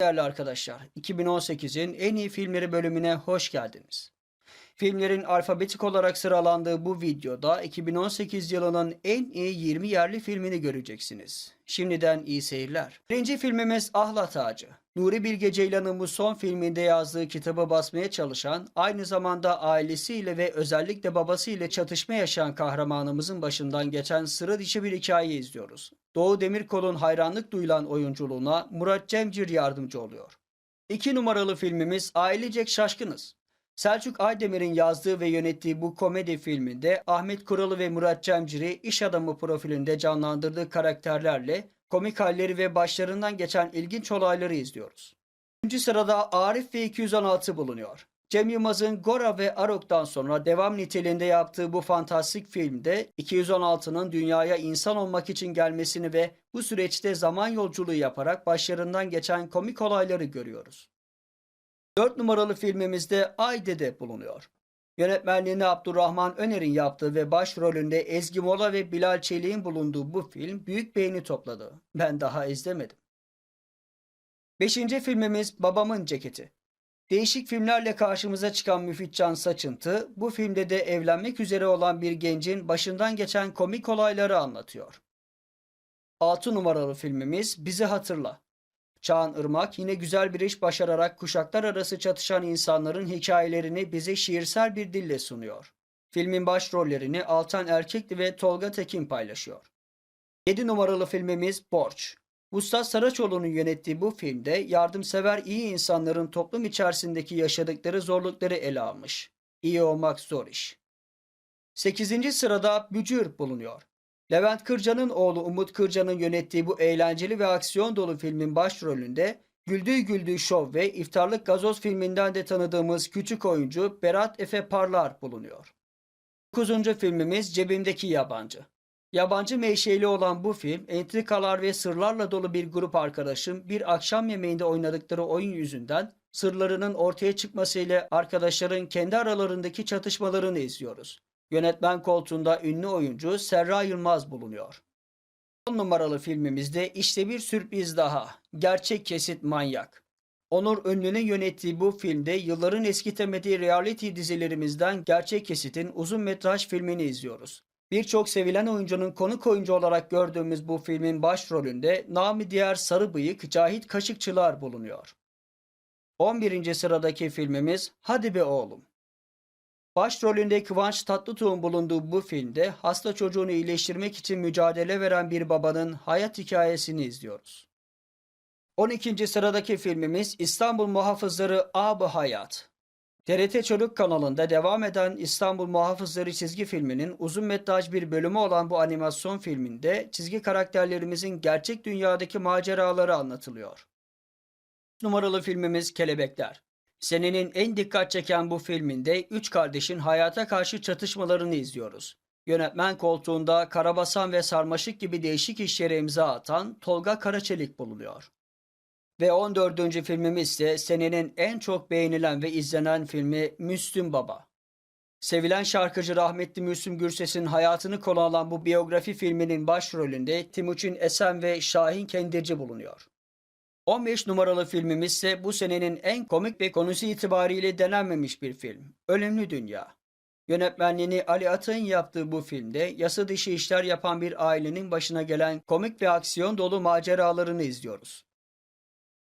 Değerli arkadaşlar, 2018'in en iyi filmleri bölümüne hoş geldiniz. Filmlerin alfabetik olarak sıralandığı bu videoda 2018 yılının en iyi 20 yerli filmini göreceksiniz. Şimdiden iyi seyirler. Birinci filmimiz Ahlat Ağacı. Nuri Bilge Ceylan'ın bu son filminde yazdığı kitabı basmaya çalışan, aynı zamanda ailesiyle ve özellikle babasıyla çatışma yaşayan kahramanımızın başından geçen sıra dışı bir hikaye izliyoruz. Doğu Demirkol'un hayranlık duyulan oyunculuğuna Murat Cemcir yardımcı oluyor. İki numaralı filmimiz Ailecek Şaşkınız. Selçuk Aydemir'in yazdığı ve yönettiği bu komedi filminde Ahmet Kuralı ve Murat Cemcir'i iş adamı profilinde canlandırdığı karakterlerle komik halleri ve başlarından geçen ilginç olayları izliyoruz. Üçüncü sırada Arif ve 216 bulunuyor. Cem Yılmaz'ın Gora ve Arok'tan sonra devam niteliğinde yaptığı bu fantastik filmde 216'nın dünyaya insan olmak için gelmesini ve bu süreçte zaman yolculuğu yaparak başlarından geçen komik olayları görüyoruz. 4 numaralı filmimizde Ay Dede bulunuyor. Yönetmenliğini Abdurrahman Öner'in yaptığı ve başrolünde Ezgi Mola ve Bilal Çelik'in bulunduğu bu film büyük beğeni topladı. Ben daha izlemedim. Beşinci filmimiz Babamın Ceketi. Değişik filmlerle karşımıza çıkan Müfitcan Saçıntı, bu filmde de evlenmek üzere olan bir gencin başından geçen komik olayları anlatıyor. 6 numaralı filmimiz Bizi Hatırla. Çağan Irmak yine güzel bir iş başararak kuşaklar arası çatışan insanların hikayelerini bize şiirsel bir dille sunuyor. Filmin başrollerini Altan Erkekli ve Tolga Tekin paylaşıyor. 7 numaralı filmimiz Borç. Vuslat Saraçoğlu'nun yönettiği bu filmde yardımsever iyi insanların toplum içerisindeki yaşadıkları zorlukları ele almış. İyi olmak zor iş. 8. sırada Bücür bulunuyor. Levent Kırca'nın oğlu Umut Kırca'nın yönettiği bu eğlenceli ve aksiyon dolu filmin başrolünde Güldüğü Güldüğü Şov ve İftarlık Gazoz filminden de tanıdığımız küçük oyuncu Berat Efe Parlar bulunuyor. 9. filmimiz Cebimdeki Yabancı. Yabancı menşeli olan bu film entrikalar ve sırlarla dolu bir grup arkadaşın bir akşam yemeğinde oynadıkları oyun yüzünden sırlarının ortaya çıkmasıyla arkadaşların kendi aralarındaki çatışmalarını izliyoruz. Yönetmen koltuğunda ünlü oyuncu Serra Yılmaz bulunuyor. 10 numaralı filmimizde işte bir sürpriz daha. Gerçek kesit manyak. Onur Ünlü'nün yönettiği bu filmde yılların eskitemediği reality dizilerimizden gerçek kesitin uzun metraj filmini izliyoruz. Birçok sevilen oyuncunun konuk oyuncu olarak gördüğümüz bu filmin başrolünde Nami Diğer Sarı Bıyık Cahit Kaşıkçılar bulunuyor. 11. sıradaki filmimiz Hadi Be Oğlum. Başrolünde Kıvanç Tatlıtuğ'un bulunduğu bu filmde hasta çocuğunu iyileştirmek için mücadele veren bir babanın hayat hikayesini izliyoruz. 12. sıradaki filmimiz İstanbul Muhafızları Ab Hayat. TRT Çocuk kanalında devam eden İstanbul Muhafızları çizgi filminin uzun metraj bir bölümü olan bu animasyon filminde çizgi karakterlerimizin gerçek dünyadaki maceraları anlatılıyor. Numaralı filmimiz Kelebekler. Senenin en dikkat çeken bu filminde üç kardeşin hayata karşı çatışmalarını izliyoruz. Yönetmen koltuğunda Karabasan ve Sarmaşık gibi değişik işlere imza atan Tolga Karaçelik bulunuyor. Ve 14. filmimiz ise senenin en çok beğenilen ve izlenen filmi Müslüm Baba. Sevilen şarkıcı rahmetli Müslüm Gürses'in hayatını konu alan bu biyografi filminin başrolünde Timuçin Esen ve Şahin Kendirci bulunuyor. 15 numaralı filmimiz ise bu senenin en komik ve konusu itibariyle denenmemiş bir film. Ölümlü Dünya. Yönetmenliğini Ali Atay'ın yaptığı bu filmde yasa dışı işler yapan bir ailenin başına gelen komik ve aksiyon dolu maceralarını izliyoruz.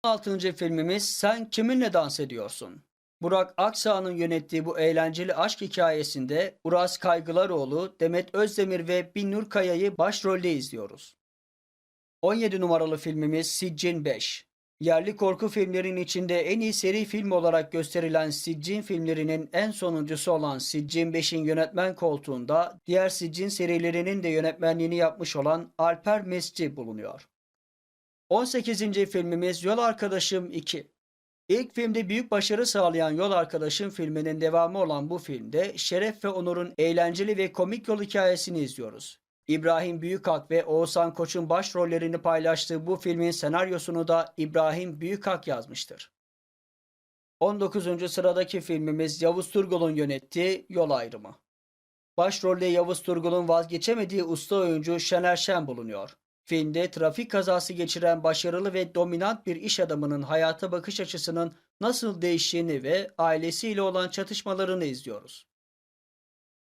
16. filmimiz Sen Kiminle Dans Ediyorsun? Burak Aksağ'ın yönettiği bu eğlenceli aşk hikayesinde Uras Kaygılaroğlu, Demet Özdemir ve Binnur Kaya'yı başrolde izliyoruz. 17 numaralı filmimiz Siccin 5. Yerli korku filmlerinin içinde en iyi seri film olarak gösterilen Siccin filmlerinin en sonuncusu olan Siccin 5'in yönetmen koltuğunda diğer Siccin serilerinin de yönetmenliğini yapmış olan Alper Mesci bulunuyor. 18. filmimiz Yol Arkadaşım 2. İlk filmde büyük başarı sağlayan Yol Arkadaşım filminin devamı olan bu filmde Şeref ve Onur'un eğlenceli ve komik yol hikayesini izliyoruz. İbrahim Büyükak ve Oğuzhan Koç'un başrollerini paylaştığı bu filmin senaryosunu da İbrahim Büyükak yazmıştır. 19. sıradaki filmimiz Yavuz Turgul'un yönettiği Yol Ayrımı. Başrolde Yavuz Turgul'un vazgeçemediği usta oyuncu Şener Şen bulunuyor. Filmde trafik kazası geçiren başarılı ve dominant bir iş adamının hayata bakış açısının nasıl değiştiğini ve ailesiyle olan çatışmalarını izliyoruz.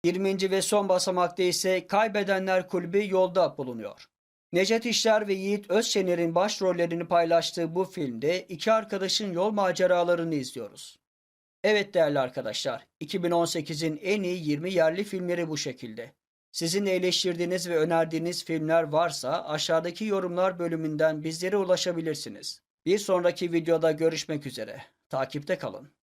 20. ve son basamakta ise Kaybedenler Kulübü yolda bulunuyor. Necdet İşler ve Yiğit Özşener'in başrollerini paylaştığı bu filmde iki arkadaşın yol maceralarını izliyoruz. Evet değerli arkadaşlar, 2018'in en iyi 20 yerli filmleri bu şekilde. Sizin eleştirdiğiniz ve önerdiğiniz filmler varsa aşağıdaki yorumlar bölümünden bizlere ulaşabilirsiniz. Bir sonraki videoda görüşmek üzere. Takipte kalın.